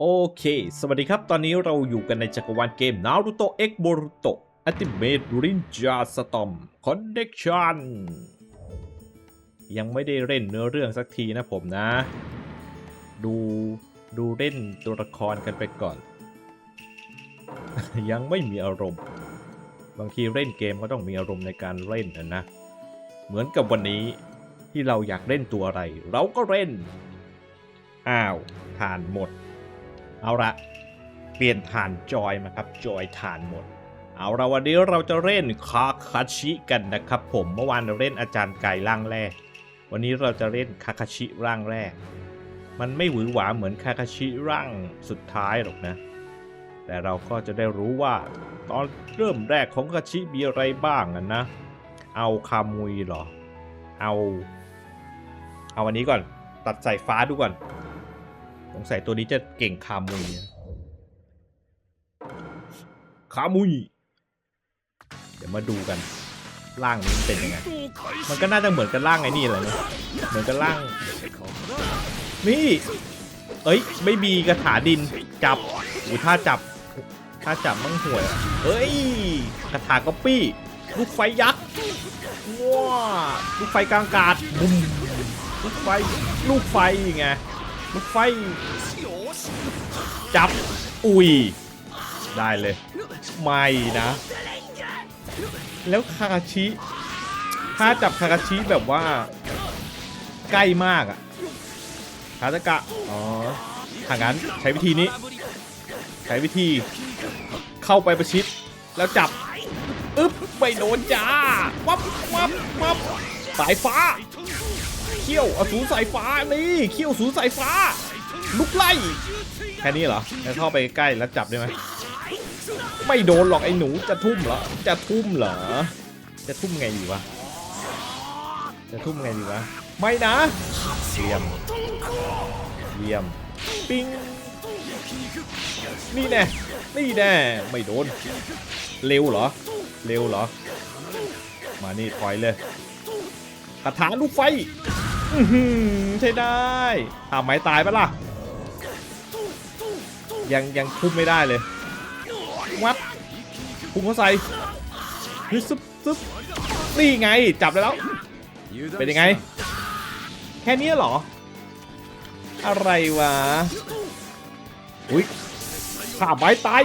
โอเค สวัสดีครับ ตอนนี้เราอยู่กันในจักรวาลเกม Naruto X Boruto Ultimate Ninja Storm Connection ยังไม่ได้เล่นเนื้อเรื่องสักทีนะผมนะ ดูดูเล่นตัวละครกันไปก่อน ยังไม่มีอารมณ์ บางทีเล่นเกมก็ต้องมีอารมณ์ในการเล่นนะนะ เหมือนกับวันนี้ที่เราอยากเล่นตัวอะไร เราก็เล่น อ้าวฐานหมด เอาละเปลี่ยนฐานจอยมาครับ จอยฐานหมด เอาละวันนี้เราจะเล่นคาคาชิกันนะครับ ผมเมื่อวานเราเล่นอาจารย์ไก่ร่างแรก วันนี้เราจะเล่นคาคาชิร่างแรก มันไม่หวือหวาเหมือนคาคาชิร่างสุดท้ายหรอกนะ แต่เราก็จะได้รู้ว่า ตอนเริ่มแรกของคาชิมีอะไรบ้างนะ เอาคามุยหรอ เอา เอาอันนี้ก่อน ตัดสายฟ้าดูก่อน สงสัยตัวนี้จะเก่งคามุยนะคามุย เดี๋ยวมาดูกัน ร่างนี้เป็นยังไง มันก็น่าจะเหมือนกับร่างไอ้นี่แหละนะเหมือนกับร่าง นี่ เอ้ย ไม่มีกระถาดิน จับอูถ้าจับ ถ้าจับมั่งห่วยเอ้ยกระถาก๊อปปี้ ลูกไฟยักษ์ ว้าลูกไฟกลางกาศบุ้มลูกไฟ ลูกไฟไง ลูกไฟ จับ อุ้ย ได้เลย ไม่นะ แล้วคาคาชิ ถ้าจับคาคาชิแบบว่า ใกล้มากอะคาตะกะ อ๋อถ้างั้นใช้วิธีนี้ ใช้วิธี เข้าไปประชิด แล้วจับ อึ๊บ ไม่โดนจ้า วับวับวับสายฟ้า เขี้ยวอสูรสายฟ้านี่เขี้ยวสูรสายฟ้า ลุกไล่แค่นี้เหรอแล้วเข้าไปใกล้แล้วจับได้ไหมไม่โดนหรอกไอ้หนูจะทุ่มเหรอจะทุ่มเหรอจะทุ่มไงดีวะจะทุ่มไงดีวะไม่นะเยี่ยมเยี่ยมปิ้งนี่แน่นี่แน่ไม่โดนเร็วเหรอเร็วเหรอ มานี่ถอยเลยคาถาลูกไฟ ใช่ได้ถามไม้ตายปะล่ะ ยังยังทุ่มไม่ได้เลย วับพุ่งเข้าใส่ฮึซึบซึบนี่ไงจับได้แล้ว เป็นยังไง แค่นี้เหรอ อะไรวะ อุ้ยขาไม้ตาย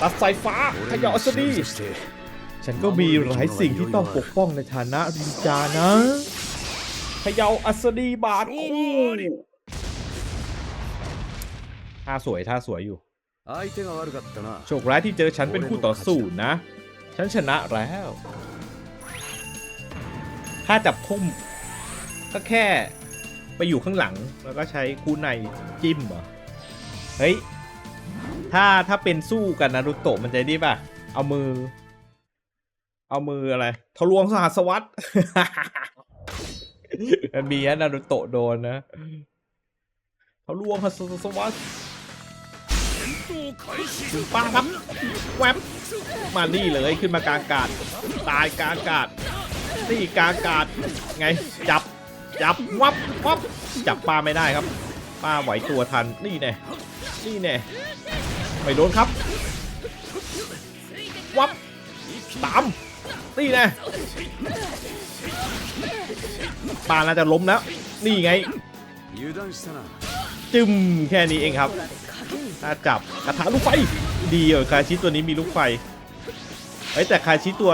ตัดสายฟ้าขยอสดี ฉันก็มีหลายสิ่งที่ต้องปกป้องในฐานะรินจานะพยาอัสดีบาทคู่ท่าสวยท่าสวยอยู่ โชคร้ายที่เจอฉันเป็นคู่ต่อสู้นะ ฉันชนะแล้วถ้าจับพุ่ม ก็แค่ไปอยู่ข้างหลังแล้วก็ใช้คู่ในจิ้มเหรอ เฮ้ย ถ้าถ้าเป็นสู้กันนารุโตะมันจะได้ป่ะ เอามือ เอามืออะไรทะลวงสหัสวัตรมันมีนะนารุโตะโดนนะทะลวงสหัสวัตรป้าครับแวบมานี่เลยขึ้นมากลางอากาศตายกลางอากาศนี่กลางอากาศไงจับจับวับวับจับป้าไม่ได้ครับ ป้าไหวตัวทันนี่แน่นี่แน่ไม่โดนครับวับตาม นี่นะปาน่าจะล้มแล้ว นี่ไง จึมแค่นี้เองครับถ้าจับกระถาลูกไฟ ดีเออคาชิตัวนี้มีลูกไฟไอแต่คาชิตัว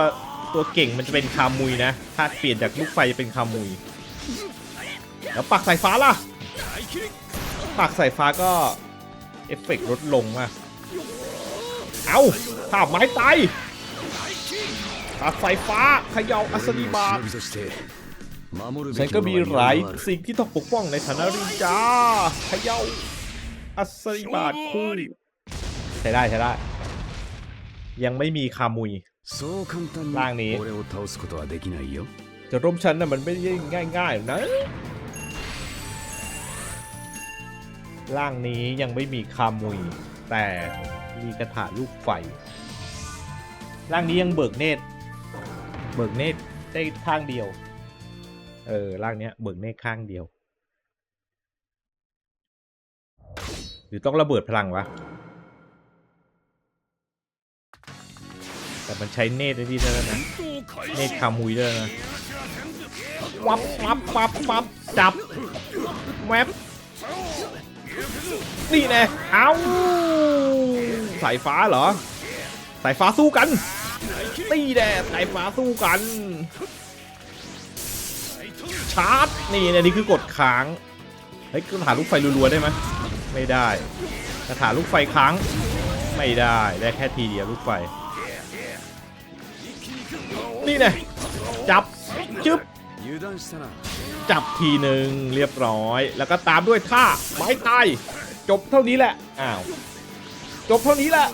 ตัวเก่งมันจะเป็นคามุยนะ ถ้าเปลี่ยนจากลูกไฟจะเป็นคามุย แล้วปักสายฟ้าล่ะ ปักสายฟ้าก็เอฟเฟกลดลงมาเอา้าถ้าไม้ตาย ตัดสายฟ้าเขย่าอัศนีบาฉันก็มีหลายสิ่งที่ต้องปกป้องในฐานะรินจาเขย่าอัศนีบาทคู่ใช้ได้ใช้ได้ ยังไม่มีคามุยร่างนี้จะร่มชั้นนะมันไม่ได้ง่ายๆนะร่างนี้ยังไม่มีคามุย แต่มีกระถาลูกไฟ ร่างนี้ยังเบิกเนตร เบิกเนตรได้ข้างเดียว เออร่างเนี้ยเบิกเนตรข้างเดียว หรือต้องระเบิดพลังวะ แต่มันใช้เนตรได้ที่ได้แล้วนะ เนตรคามุยได้แล้วนะ วับวับวับวับจับ แวบนี่แน่เอาสายฟ้าเหรอ สายฟ้าสู้กัน ตี้แดดไก่ฟ้าสู้กัน ชาร์จ นี่อันนี้คือกดค้าง เฮ้ยกระถาลูกไฟรัวๆได้ไหมไม่ได้กระถาลูกไฟค้าง ไม่ได้ ได้แค่ทีเดียวลูกไฟ นี่ไงจับ จึ๊บจับทีหนึ่งเรียบร้อย แล้วก็ตามด้วยท่าไม้ตาย จบเท่านี้แหละ อ้าว จบเท่านี้แหละ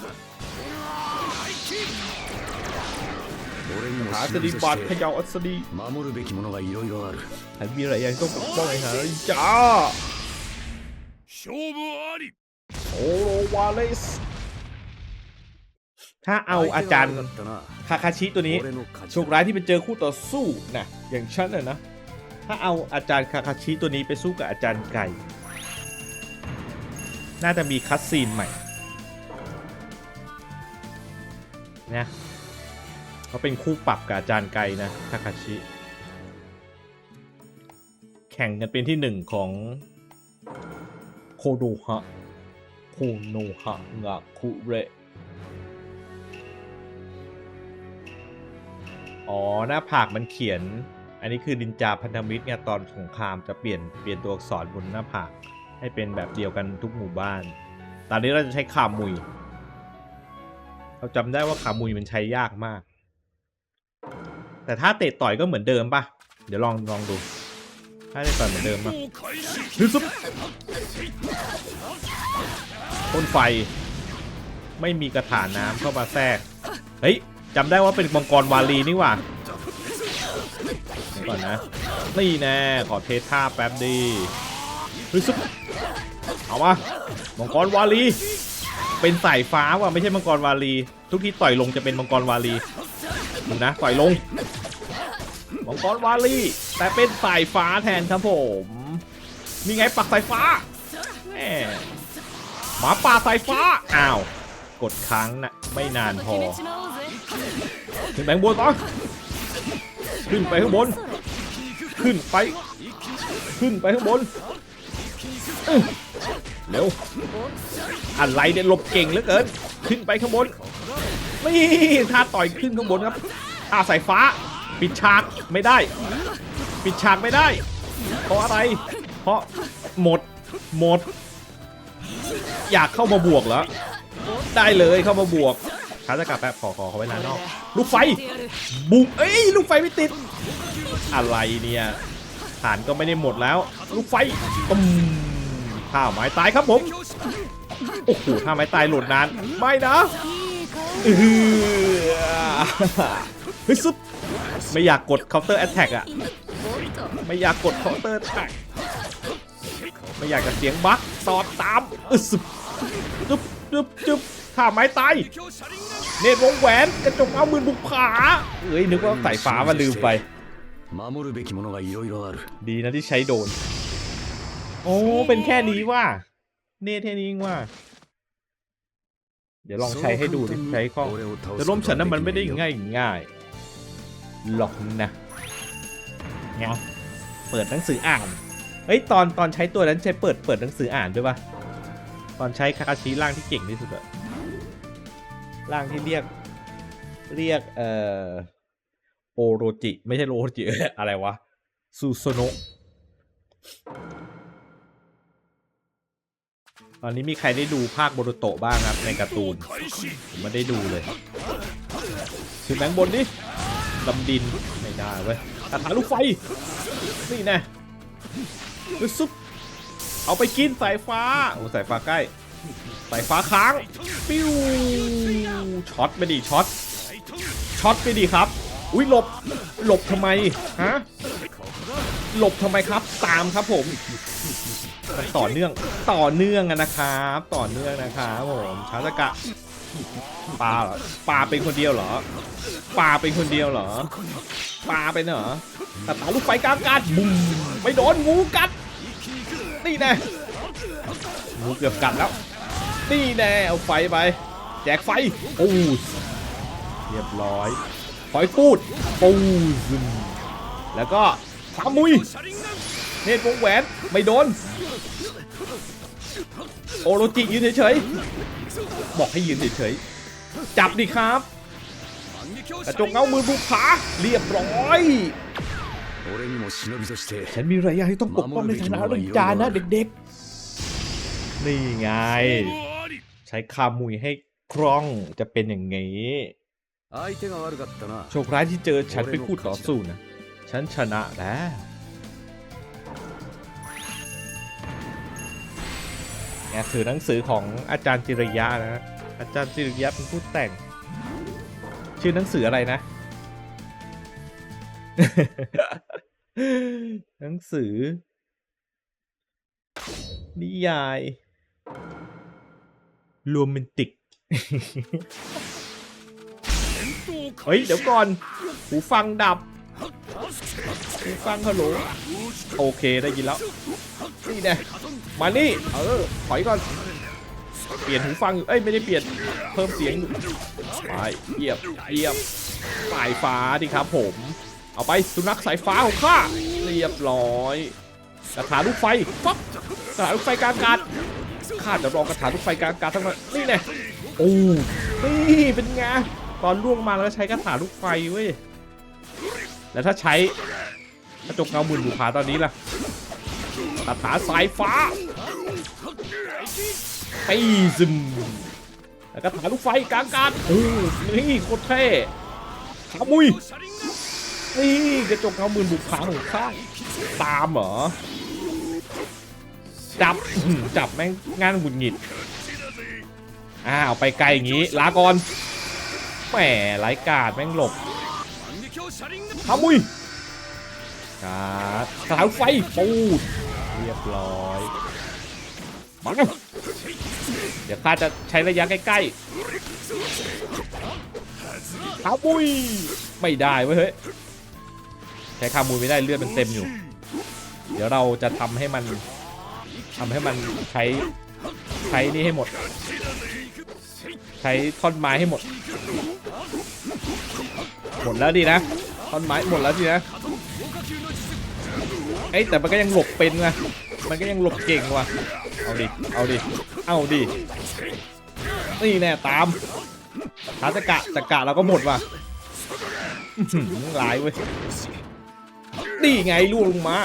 อาสดีบาดพยาวอัศดีมีอะไรยังต้องปกป้องไอ้หาจ้าโอโรวาเลสถ้าเอาอาจารย์คาคาชิตัวนี้โชคร้ายที่ไปเจอคู่ต่อสู้นะอย่างฉันน่ะนะ ถ้าเอาอาจารย์คาคาชิตัวนี้ไปสู้กับอาจารย์ไก่ น่าจะมีคัสซีนใหม่เนี่ย เขาเป็นคู่ปรับกับอาจารย์ไก่นะคาคาชิ แข่งกันเป็นที่หนึ่งของโคโนฮะโคโนฮะงะคุเรอ๋อ หน้าผากมันเขียน อันนี้คือดินจาพันธมิตรเนี่ยตอนสงครามจะเปลี่ยนเปลี่ยนตัวอักษรบนหน้าผาก ให้เป็นแบบเดียวกันทุกหมู่บ้าน ตอนนี้เราจะใช้ขามุย เราจำได้ว่าขามุยมันใช้ยากมาก แต่ถ้าเตะต่อยก็เหมือนเดิมปะเดี๋ยวลองลองดู ถ้าเตะต่อยเหมือนเดิมป่ะฮึซุปต้นไฟ ไม่มีกระถานน้ำเข้ามาแทรก เฮ้ยจำได้ว่าเป็นมังกรวาลีนี่หว่าก่อนนะ นี่แน่ ขอเทท่าแป๊บดีฮึซุปเอามามังกรวาลี เป็นสายฟ้าว่ะไม่ใช่มังกรวาลี ทุกทีต่อยลงจะเป็นมังกรวาลีนะ ต่อยลง มังกรวาลีแต่เป็นสายฟ้าแทนครับผมนี่ไงปักสายฟ้าแหมหมาป่าสายฟ้าอ้าวกดค้างนะไม่นานพอขึ้นไปข้างบนต่อขึ้นไปข้างบน ขึ้นไป ขึ้นไปข้างบนเร็วอะไรเนี่ยหลบเก่งเหลือเกิน ขึ้นไปข้างบนนี่ท่าต่อยขึ้นข้างบนครับท่าสายฟ้า ปิดฉากไม่ได้ ปิดฉากไม่ได้ เพราะอะไร เพราะหมดหมด อยากเข้ามาบวกเหรอได้เลยเข้ามาบวกช้าจะกลับแป๊บขอขอเขาไว้นานนอก ลูกไฟบุกเอ้ยลูกไฟไม่ติด อะไรเนี่ยฐานก็ไม่ได้หมดแล้ว ลูกไฟตุ้มท่าไม้ตายครับผมโอ้โหท่าไม้ตายโหลดนาน ไม่นะเออเฮ้ยซุป ไม่อยากกด counter attack อะ ไม่อยากกด counter attack ไม่อยากจะเสียงบั๊กสอดตามอึศจุ๊บจึ๊บจึ๊บข้าไม้ตาย เนตวงแหวนกระจกเอามือบุกผาเอ้ยนึกว่าใส่ฟ้ามาลืมไป ดีนะที่ใช้โดน โอ้ เป็นแค่นี้ว่า เนตแค่นี้เองว่า เดี๋ยวลองใช้ให้ดูดิใช้ข้อจะร่มฉันนั้นมันไม่ได้ง่ายง่าย หรอกนะเงาเปิดหนังสืออ่าน เฮ้ยตอนตอนใช้ตัวนั้นใช้เปิดเปิดหนังสืออ่านด้วยปะตอนใช้คาคาชิร่างที่เก่งที่สุดอะร่างที่เรียกเรียกเอ่อโอโรจิ ไม่ใช่โอโรจิอะไรวะซูโซโนะตอนนี้มีใครได้ดูภาคโบโรโตะบ้างครับในการ์ตูน ผมไม่ได้ดูเลยขึ้นแบงบนดิ ลำดินไม่ได้เว้ยคาถาลูกไฟ นี่แน่ปึ๊บซุปเอาไปกินสายฟ้า โอ้สายฟ้าใกล้ สายฟ้าค้าง ปิ้ว ช็อตไปดิช็อต ช็อตไปดิครับ อุ้ยหลบ หลบทำไม ฮะ หลบทำไมครับ ตามครับผมต่อเนื่อง ต่อเนื่องนะครับ ต่อเนื่องนะครับผม ชาสกะ ปลาเหรอปลาเป็นคนเดียวเหรอปลาเป็นคนเดียวเหรอปลาเป็นเหรอแต่ตาลูกไฟกลางกัดบุ้มไม่โดนงูกัดนี่แน่งูเกือบกัดแล้วนี่แน่เอาไฟไป แจกไฟปูเรียบร้อยหอยพูดปูซึมแล้วก็สามุยเนตรวงแหวนไม่โดนโอโรจิยืนเฉย บอกให้ยืนเฉยๆ จับดิครับ กระจกเงามือบุกผาเรียบร้อยฉันมีอะไรที่ต้องปกป้องในฐานะริจานะเด็กๆ นี่ไง ใช้คามุยให้คล่องจะเป็นอย่างนี้โชคร้ายที่เจอฉันไปพูดต่อสู้นะ ฉันชนะแล้ว แอบถือหนังสือของอาจารย์จิริยะนะอาจารย์จิริยะเป็นผู้แต่ง ชื่อหนังสืออะไรนะ หนังสือ นิยายโรแมนติก เฮ้ย เดี๋ยวก่อน หูฟังดับ หูฟังฮัลโหลโอเคได้ยินแล้ว นี่แน่ มานี่ เออ ถอยก่อน เปลี่ยนหูฟัง เอ้ย ไม่ได้เปลี่ยน เพิ่มเสียงไปเยียบเยียบสายฟ้าดิครับผม เอาไปสุนัขสายฟ้าของข้า เรียบร้อยกระถาลูกไฟฟับกระถาลูกไฟกลางกาศข้าจะรอกระถาลูกไฟกลางกาศทั้งนั้นนี่แน่โอ้นี่เป็นไง ตอนล่วงมาแล้วใช้กระถาลูกไฟเว้ย แล้วถ้าใช้กระจกเงาหมื่นบุพาตอนนี้ล่ะคาถาสายฟ้า ไปซึมแล้วก็ถาลูกไฟกลางการโอ้นี่โคตรเท่ขามุยนี่กระจกเงาหมื่นบุกขาของข้าตามเหรอจับจับแม่งงานหุ่นหงิดอ้าวไปไกลอย่างงี้ลาก่อนแหมไร้กาดแม่งหลบขามุยกาดสาวไฟปูดเรียบร้อยมา เดี๋ยวข้าจะใช้ระยะใกล้ๆขามุย ไม่ได้เว้ยเฮ้ยใช้ขามุยไม่ได้เลือดมันเต็มอยู่ เดี๋ยวเราจะทำให้มันทำให้มันใช้ใช้นี่ให้หมด ใช้ท่อนไม้ให้หมด หมดแล้วดีนะท่อนไม้หมดแล้วดีนะเอ้ยแต่มันก็ยังหลบเป็นว่ะมันก็ยังหลบเก่งว่ะ เอาดิ เอาดิ เอาดิ นี่แน่ตามท้าตะกะตะกะเราก็หมดว่ะหลายเว้ย นี่ไงล่วงลงมา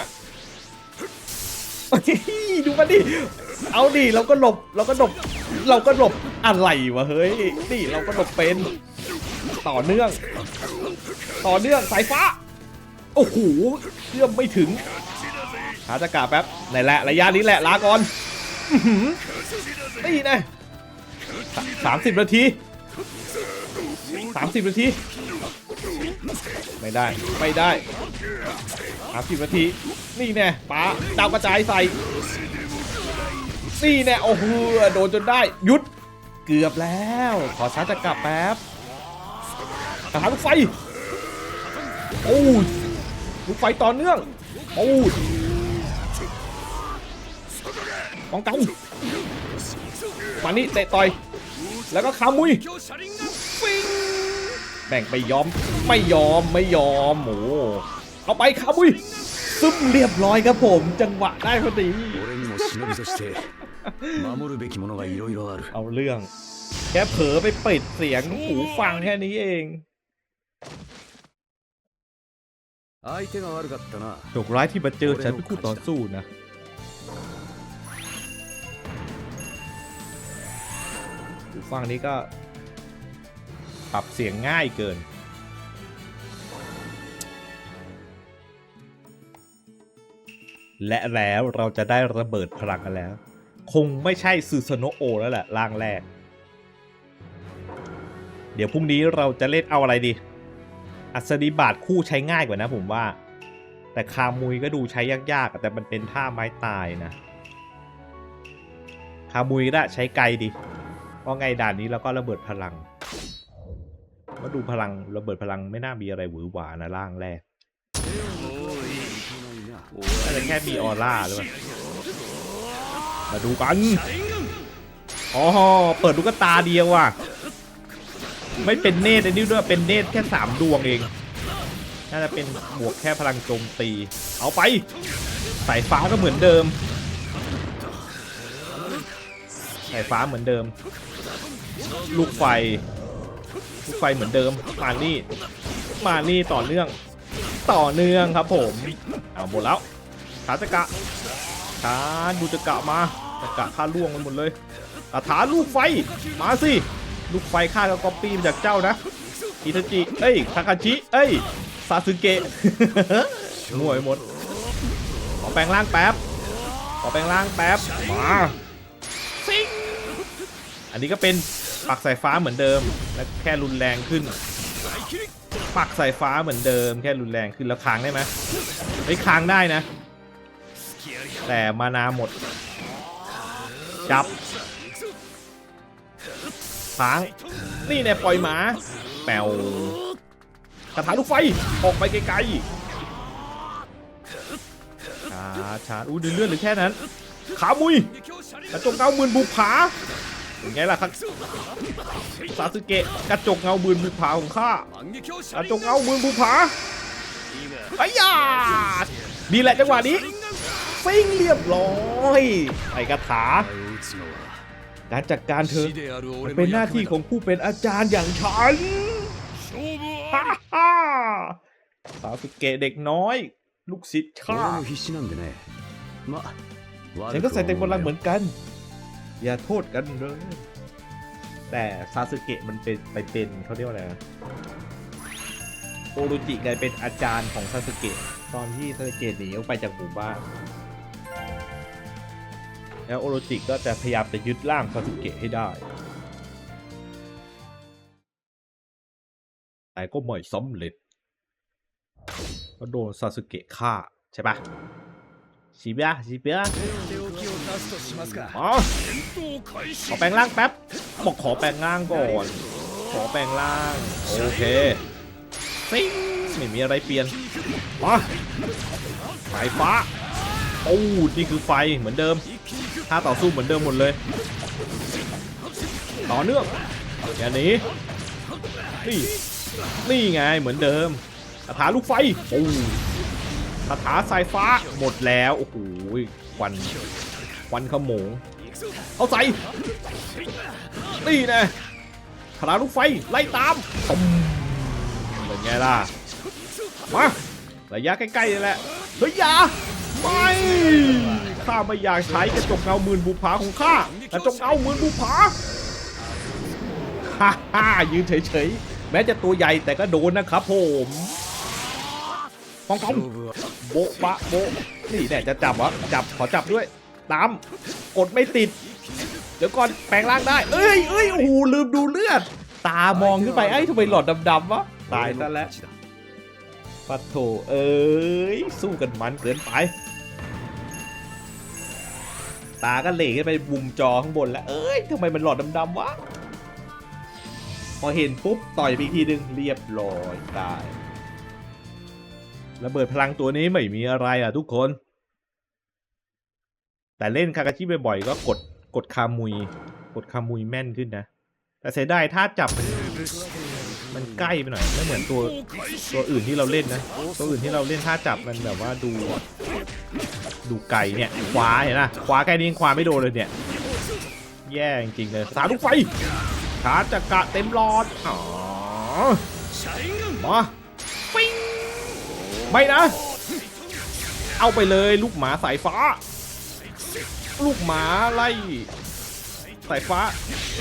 ดูมันดิ เอาดิ เราก็หลบ เราก็หลบ เราก็หลบ อะไรวะเฮ้ย นี่เราก็หลบเป็น ต่อเนื่อง ต่อเนื่องสายฟ้า โอ้โหเชื่อมไม่ถึงหาตะกาแป๊บนี่นแหละระยะนี้แหละลาก่อน นี่นะสามสิบนาทีสามสิบนาที ไม่ได้ไม่ได้สามสิบนาที นี่แน่ป้าดาวกระจายใส่นี่แน่โอ้โหโดนจนได้หยุดเกือบแล้ว ขอชาร์จะกาแป๊บทหารลูกไฟโอ้ลูกไฟต่อเนื่องโอ้ ป้องกังมานี่เตะต่อย แล้วก็ขามุยแบ่งไปยอม ไม่ยอมไม่ยอมโหเอาไปขามุยซึมเรียบร้อยครับผม จังหวะได้พอดีเอาเรื่อง แค่เผลอไปปิดเสียงหูฟังแค่นี้เองโชคร้ายที่มาเจอฉันเป็นคู่ต่อสู้นะ หูฟังนี้ก็ ปรับเสียงง่ายเกิน และแล้วเราจะได้ระเบิดพลังกันแล้ว คงไม่ใช่ซูซโนโอแล้วแหละร่างแรก เดี๋ยวพรุ่งนี้เราจะเล่นเอาอะไรดี อัศนีบาทคู่ใช้ง่ายกว่านะผมว่า แต่คามุยก็ดูใช้ยากๆแต่มันเป็นท่าไม้ตายนะคามุยก็ได้ใช้ไกลดิ พราะไงด่านนี้เราก็ระเบิดพลังก็ดูพลังระเบิดพลังไม่น่ามีอะไรหวือหวานะร่างแรกอะจะแค่มีออร่าหรือเปล่ามาดูกันอ๋อเปิดลูกตาเดียวว่ะไม่เป็นเนตอันนี้ด้วยเป็นเนตแค่สามดวงเอง น่าจะเป็นบวกแค่พลังโจมตี เอาไป สายฟ้าก็เหมือนเดิม สายฟ้าเหมือนเดิม ลูกไฟ ลูกไฟเหมือนเดิม มานี่ มานี่ต่อเนื่อง ต่อเนื่องครับผม เอาหมดแล้วขาตะกะขาดูตะกะมาตะกะข้าล่วงกันหมดเลยอาถาลูกไฟ มาสิ ลูกไฟข้าก็ก๊อปปี้มาจากเจ้านะ อิทาจิ เอ้ย ทาคาชิ เอ้ย ซาสึเกะมั่วไปหมด ขอแปลงร่างแป๊บ ขอแปลงร่างแป๊บ มาซิง อันนี้ก็เป็นปักสายฟ้าเหมือนเดิม และแค่รุนแรงขึ้น ปักสายฟ้าเหมือนเดิม แค่รุนแรงขึ้นแล้วค้างได้ไหมไอ้ค้างได้นะ แต่มานาหมด จับค้างนี่แน่ปล่อยหมา แปวกระถาลูกไฟออกไปไกลๆชาชาอู้เลือดหรือแค่นั้น ขามุยกระจกเงาหมื่นบุกผา เป็นไงล่ะครับซาสึเกะกระจกเงาบืนบุผาของข้ากระจกเงาบืนบุผาไอ้ยาดีแหละจังหวะนี้ฟิ้งเรียบร้อยไอ้กระถาการจัดการเธอเป็นหน้าที่ของผู้เป็นอาจารย์อย่างฉันฮ่าสาสุเกะเด็กน้อย ลูกศิษย์ข้าฉันก็ใส่เต็มบนลังเหมือนกัน อย่าโทษกันเลย แต่ซาสึเกะมันเป็นไปเป็นเขาเรียกว่าอะไรนะโอรุจิกลายเป็นอาจารย์ของซาสึเกะตอนที่ซาสึเกะหนีออกไปจากหมู่บ้าน แล้วโอโรจิก็จะพยายามจะยึดร่างซาสึเกะให้ได้ แต่ก็ไม่สำเร็จก็โดนซาสึเกะฆ่าใช่ปะชิบะชิบะ มาขอแปลงร่างแป๊บบอกขอแปลงร่างก่อน ขอแปลงร่าง โอเคซิงไม่มีอะไรเปลี่ยนมาสายฟ้าโอ้นี่คือไฟเหมือนเดิมถ้าต่อสู้เหมือนเดิมหมดเลย ต่อเนื่องอย่าหนีนี่นี่ไงเหมือนเดิมคาถาลูกไฟโอ้คาถาสายฟ้าหมดแล้ว โอ้โหควัน ควันขโมงเอาใส่นี่นะพลังลูกไฟ ไล่ตามตมเป็นไงล่ะ มาระยะใกล้ๆนี่แหละ เฮ้ยยาไม่ข้าไม่อยากใช้กระจกเงาหมื่นบุพผาของข้าแต่จงเอาหมื่นบุพผาฮ่าฮ่ายืนเฉยๆ แม้จะตัวใหญ่แต่ก็โดนนะครับผมฟองกองโบะปะโบนี่แน่จะจับวะจับขอจับด้วย ตามกดไม่ติด เดี๋ยวก่อนแปลงร่างได้ เอ้ยเอ้ยโอ้โหลืมดูเลือด ตามองขึ้นไปไอ้ยทำไมหลอดดำๆวะตายซะแล้วปัดโถเอ้ยสู้กันมันเกินไป ตาก็เหล่ขึ้นไปบุมจอข้างบนแล้ว เอ้ยทำไมมันหลอดดำๆวะพอเห็นปุ๊บต่อยไปอีกทีนึงเรียบร้อยตายระเบิดพลังตัวนี้ไม่มีอะไรอะทุกคน แต่เล่นคากาชิบ่อยๆก็กดกดคามุย กดคามุยแม่นขึ้นนะ แต่เสียดายถ้าจับมันใกล้ไปหน่อยไม่เหมือนตัวตัวอื่นที่เราเล่นนะ ตัวอื่นที่เราเล่นท่าจับมันแบบว่าดู ดูไกลเนี่ยขวาเห็นป่ะขวาแค่นี้ขวาไม่โดนเลยเนี่ย แย่จริงเลยสาลูกไฟชาจักระเต็มหลอดอ๋อมาปิ้งไม่นะ เอาไปเลยลูกหมาสายฟ้า ลูกหมาไล่สายฟ้า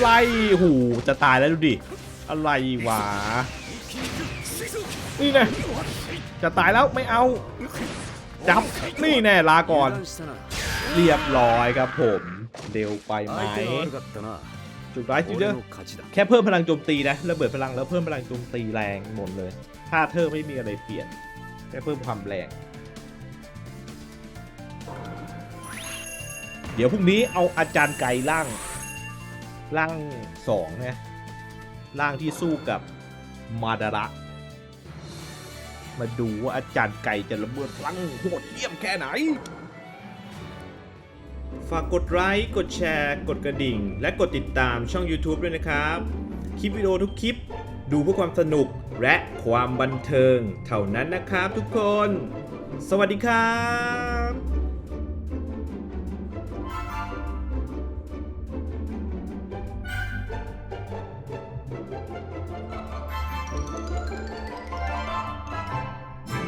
ไล่หูจะตายแล้วดูดิ อะไรวะ นี่แน่จะตายแล้วไม่เอา จับ นี่แน่ลาก่อน เรียบร้อยครับผม เร็วไปไหมจุดร้ายจิเดอแค่เพิ่มพลังโจมตีนะระเบิดพลังแล้วเพิ่มพลังโจมตีแรงหมดเลย ถ้าเธอไม่มีอะไรเปลี่ยนแค่เพิ่มความแรง ดี๋ยวพรุ่งนี้เอาอาจารย์ไก่ล่างล่างสองนะล่างที่สู้กับมาดาระ มาดูว่าอาจารย์ไก่จะระเบิดพลังโหดเยี่ยมแค่ไหน ฝากกดไลค์ กดแชร์ กดกระดิ่ง และกดติดตามช่อง YouTube ด้วยนะครับ คลิปวิดีโอทุกคลิป ดูเพื่อความสนุกและความบันเทิง เท่านั้นนะครับทุกคน สวัสดีครับ